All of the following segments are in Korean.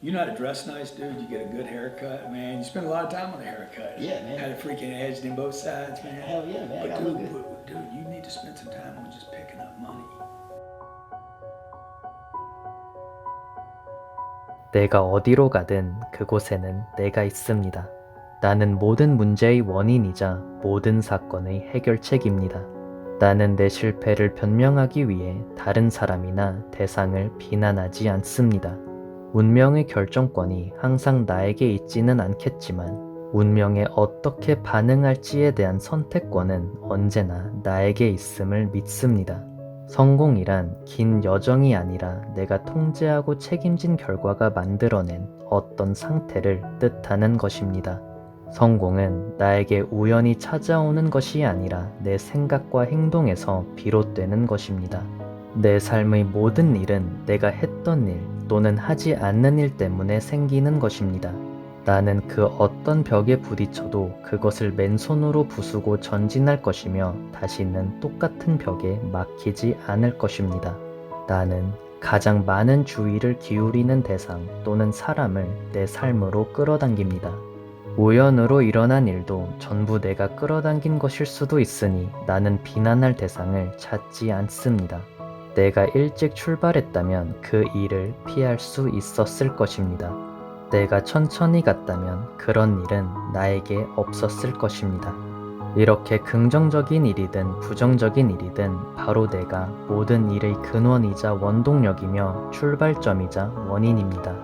You know how to dress nice, dude. You get a good haircut, man. You spend a lot of time on the haircut. Yeah, man. Had it freaking edged in both sides, man. Hell yeah, man. But dude, but, dude, you need to spend some time on just picking up money. 내가 어디로 가든 그곳에는 내가 있습니다. 나는 모든 문제의 원인이자 모든 사건의 해결책입니다. 나는 내 실패를 변명하기 위해 다른 사람이나 대상을 비난하지 않습니다. 운명의 결정권이 항상 나에게 있지는 않겠지만 운명에 어떻게 반응할지에 대한 선택권은 언제나 나에게 있음을 믿습니다. 성공이란 긴 여정이 아니라 내가 통제하고 책임진 결과가 만들어낸 어떤 상태를 뜻하는 것입니다. 성공은 나에게 우연히 찾아오는 것이 아니라 내 생각과 행동에서 비롯되는 것입니다. 내 삶의 모든 일은 내가 했던 일 또는 하지 않는 일 때문에 생기는 것입니다. 나는 그 어떤 벽에 부딪혀도 그것을 맨손으로 부수고 전진할 것이며 다시는 똑같은 벽에 막히지 않을 것입니다. 나는 가장 많은 주의를 기울이는 대상 또는 사람을 내 삶으로 끌어당깁니다. 우연으로 일어난 일도 전부 내가 끌어당긴 것일 수도 있으니 나는 비난할 대상을 찾지 않습니다. 내가 일찍 출발했다면 그 일을 피할 수 있었을 것입니다. 내가 천천히 갔다면 그런 일은 나에게 없었을 것입니다. 이렇게 긍정적인 일이든 부정적인 일이든 바로 내가 모든 일의 근원이자 원동력이며 출발점이자 원인입니다.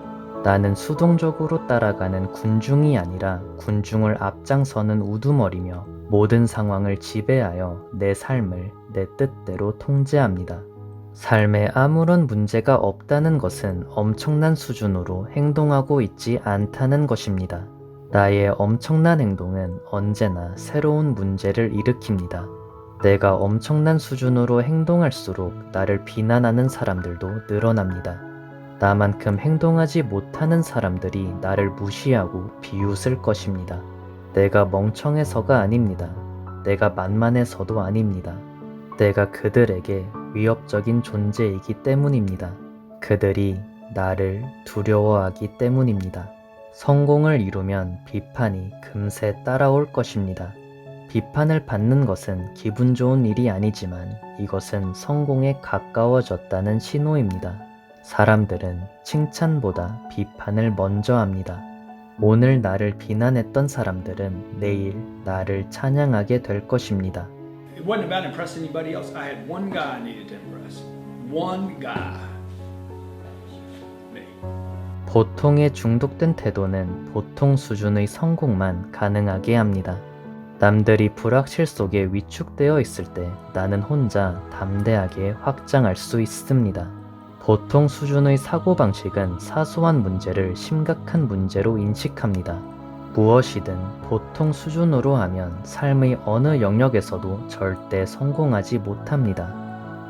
나는 수동적으로 따라가는 군중이 아니라 군중을 앞장서는 우두머리며 모든 상황을 지배하여 내 삶을 내 뜻대로 통제합니다. 삶에 아무런 문제가 없다는 것은 엄청난 수준으로 행동하고 있지 않다는 것입니다. 나의 엄청난 행동은 언제나 새로운 문제를 일으킵니다. 내가 엄청난 수준으로 행동할수록 나를 비난하는 사람들도 늘어납니다. 나만큼 행동하지 못하는 사람들이 나를 무시하고 비웃을 것입니다. 내가 멍청해서가 아닙니다. 내가 만만해서도 아닙니다. 내가 그들에게 위협적인 존재이기 때문입니다. 그들이 나를 두려워하기 때문입니다. 성공을 이루면 비판이 금세 따라올 것입니다. 비판을 받는 것은 기분 좋은 일이 아니지만 이것은 성공에 가까워졌다는 신호입니다. 사람들은 칭찬보다 비판을 먼저 합니다. 오늘 나를 비난했던 사람들은 내일 나를 찬양하게 될 것입니다. It wasn't about impressing anybody else. I had one guy I needed to impress. One guy. 보통의 중독된 태도는 보통 수준의 성공만 가능하게 합니다. 남들이 불확실 속에 위축되어 있을 때 나는 혼자 담대하게 확장할 수 있습니다. 보통 수준의 사고방식은 사소한 문제를 심각한 문제로 인식합니다. 무엇이든 보통 수준으로 하면 삶의 어느 영역에서도 절대 성공하지 못합니다.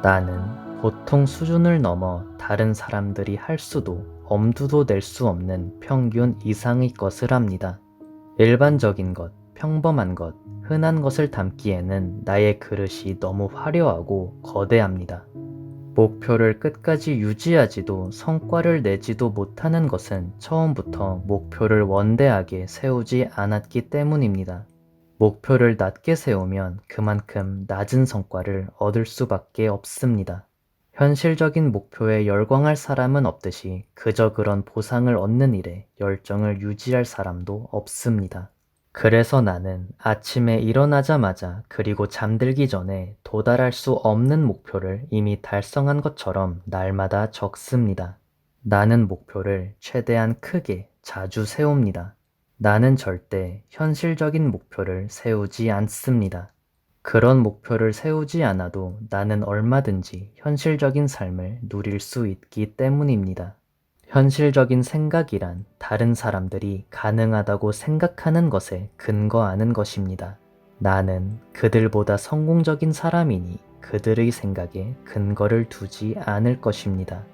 나는 보통 수준을 넘어 다른 사람들이 할 수도 엄두도 낼 수 없는 평균 이상의 것을 합니다. 일반적인 것, 평범한 것, 흔한 것을 담기에는 나의 그릇이 너무 화려하고 거대합니다. 목표를 끝까지 유지하지도 성과를 내지도 못하는 것은 처음부터 목표를 원대하게 세우지 않았기 때문입니다. 목표를 낮게 세우면 그만큼 낮은 성과를 얻을 수밖에 없습니다. 현실적인 목표에 열광할 사람은 없듯이 그저 그런 보상을 얻는 일에 열정을 유지할 사람도 없습니다. 그래서 나는 아침에 일어나자마자 그리고 잠들기 전에 도달할 수 없는 목표를 이미 달성한 것처럼 날마다 적습니다. 나는 목표를 최대한 크게 자주 세웁니다. 나는 절대 현실적인 목표를 세우지 않습니다. 그런 목표를 세우지 않아도 나는 얼마든지 현실적인 삶을 누릴 수 있기 때문입니다. 현실적인 생각이란 다른 사람들이 가능하다고 생각하는 것에 근거하는 것입니다. 나는 그들보다 성공적인 사람이니 그들의 생각에 근거를 두지 않을 것입니다.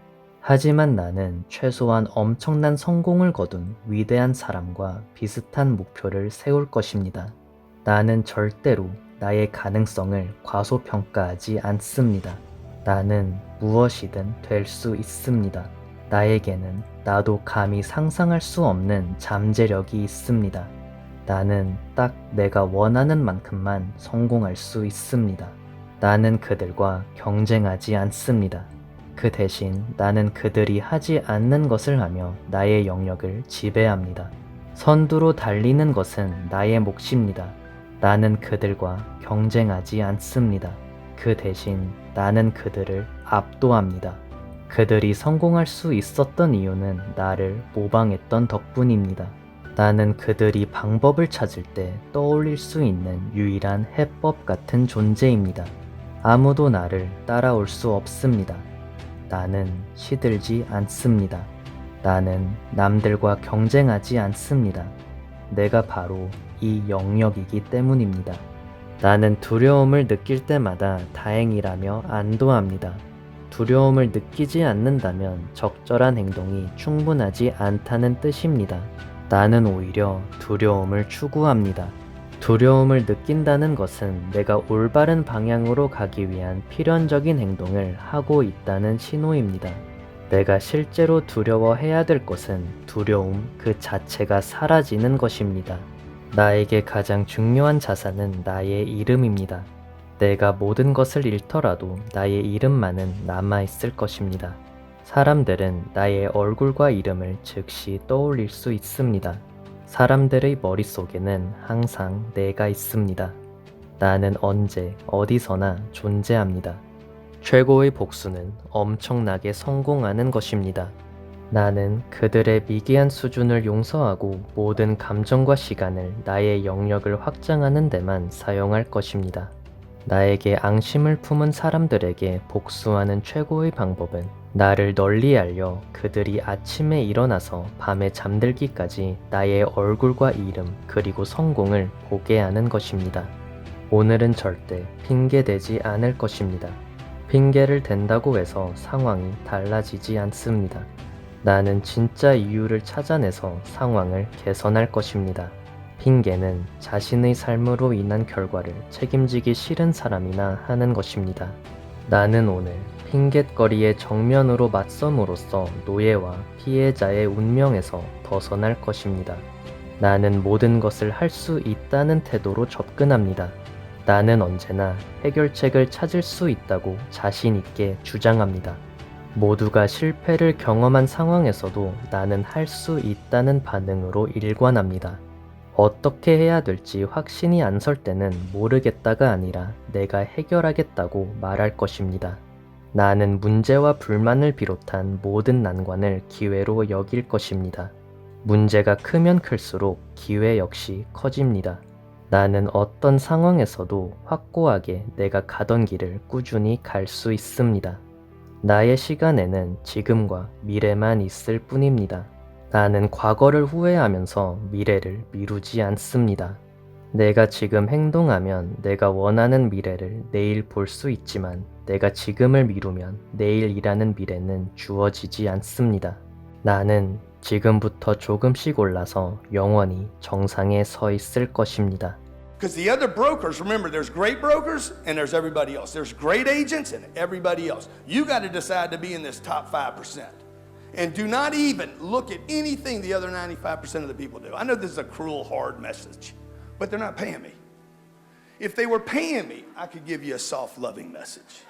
하지만 나는 최소한 엄청난 성공을 거둔 위대한 사람과 비슷한 목표를 세울 것입니다. 나는 절대로 나의 가능성을 과소평가하지 않습니다. 나는 무엇이든 될 수 있습니다. 나에게는 나도 감히 상상할 수 없는 잠재력이 있습니다. 나는 딱 내가 원하는 만큼만 성공할 수 있습니다. 나는 그들과 경쟁하지 않습니다. 그 대신 나는 그들이 하지 않는 것을 하며 나의 영역을 지배합니다. 선두로 달리는 것은 나의 몫입니다. 나는 그들과 경쟁하지 않습니다. 그 대신 나는 그들을 압도합니다. 그들이 성공할 수 있었던 이유는 나를 모방했던 덕분입니다. 나는 그들이 방법을 찾을 때 떠올릴 수 있는 유일한 해법 같은 존재입니다. 아무도 나를 따라올 수 없습니다. 나는 시들지 않습니다. 나는 남들과 경쟁하지 않습니다. 내가 바로 이 영역이기 때문입니다. 나는 두려움을 느낄 때마다 다행이라며 안도합니다. 두려움을 느끼지 않는다면 적절한 행동이 충분하지 않다는 뜻입니다. 나는 오히려 두려움을 추구합니다. 두려움을 느낀다는 것은 내가 올바른 방향으로 가기 위한 필연적인 행동을 하고 있다는 신호입니다. 내가 실제로 두려워해야 될 것은 두려움 그 자체가 사라지는 것입니다. 나에게 가장 중요한 자산은 나의 이름입니다. 내가 모든 것을 잃더라도 나의 이름만은 남아있을 것입니다. 사람들은 나의 얼굴과 이름을 즉시 떠올릴 수 있습니다. 사람들의 머릿속에는 항상 내가 있습니다. 나는 언제 어디서나 존재합니다. 최고의 복수는 엄청나게 성공하는 것입니다. 나는 그들의 미개한 수준을 용서하고 모든 감정과 시간을 나의 영역을 확장하는 데만 사용할 것입니다. 나에게 앙심을 품은 사람들에게 복수하는 최고의 방법은 나를 널리 알려 그들이 아침에 일어나서 밤에 잠들기까지 나의 얼굴과 이름 그리고 성공을 보게 하는 것입니다. 오늘은 절대 핑계대지 않을 것입니다. 핑계를 댄다고 해서 상황이 달라지지 않습니다. 나는 진짜 이유를 찾아내서 상황을 개선할 것입니다. 핑계는 자신의 삶으로 인한 결과를 책임지기 싫은 사람이나 하는 것입니다. 나는 오늘 핑곗거리의 정면으로 맞섬으로써 노예와 피해자의 운명에서 벗어날 것입니다. 나는 모든 것을 할 수 있다는 태도로 접근합니다. 나는 언제나 해결책을 찾을 수 있다고 자신 있게 주장합니다. 모두가 실패를 경험한 상황에서도 나는 할 수 있다는 반응으로 일관합니다. 어떻게 해야 될지 확신이 안 설 때는 모르겠다가 아니라 내가 해결하겠다고 말할 것입니다. 나는 문제와 불만을 비롯한 모든 난관을 기회로 여길 것입니다. 문제가 크면 클수록 기회 역시 커집니다. 나는 어떤 상황에서도 확고하게 내가 가던 길을 꾸준히 갈 수 있습니다. 나의 시간에는 지금과 미래만 있을 뿐입니다. 나는 과거를 후회하면서 미래를 미루지 않습니다. 내가 지금 행동하면 내가 원하는 미래를 내일 볼 수 있지만 내가 지금을 미루면 내일이라는 미래는 주어지지 않습니다. 나는 지금부터 조금씩 올라서 영원히 정상에 서 있을 것입니다. Because the other brokers, remember, there's great brokers and there's everybody else. There's great agents and everybody else. You got to decide to be in this top 5%. And do not even look at anything the other 95% of the people do. I know this is a cruel, hard message, but they're not paying me. If they were paying me, I could give you a soft, loving message.